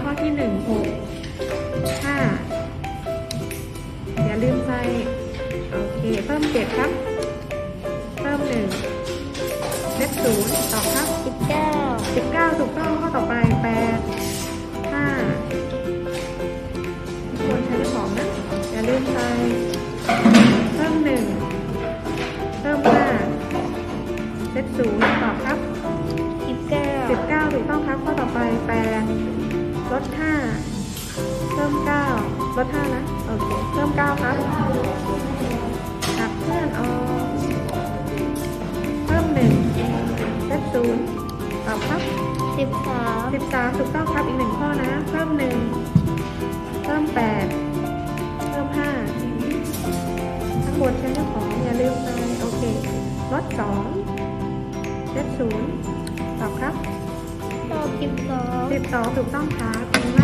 ข้อที่หนึ่งหกห้าอย่าลืมใส่โอเคเพิ่มเจ็ดครับ เพิ่มหนึ่งเลขศูนย์ตอบครับสิบเก้าสิบเก้าถูกต้องข้อต่อไปแปดห้าควรใช้ของนะอย่าลืมใส่เพิ่มหนึ่งเพิ่มห้าเลขศูนย์ตอบครับสิบเก้าสิบเก้าถูกต้องครับข้อต่อไปแปด ลดห้าเพิ่มเก้าลดห้านะ โอเค เพิ่มเก้าครับตัดเพื่อนออกเพิ่มหนึ่งเลขศูนย์ตอบครับสิบสามสิบสามถูกต้องครับอีกหนึ่งข้อนะ เพิ่มหนึ่งเพิ่มแปดเพิ่มห้าทั้งหมดใช้เจ้าของอย่าลืมไปโอเคลดสองเลขศูนย์ตอบครับตอบ สิบสองสิบสองถูกต้องครับเก่งม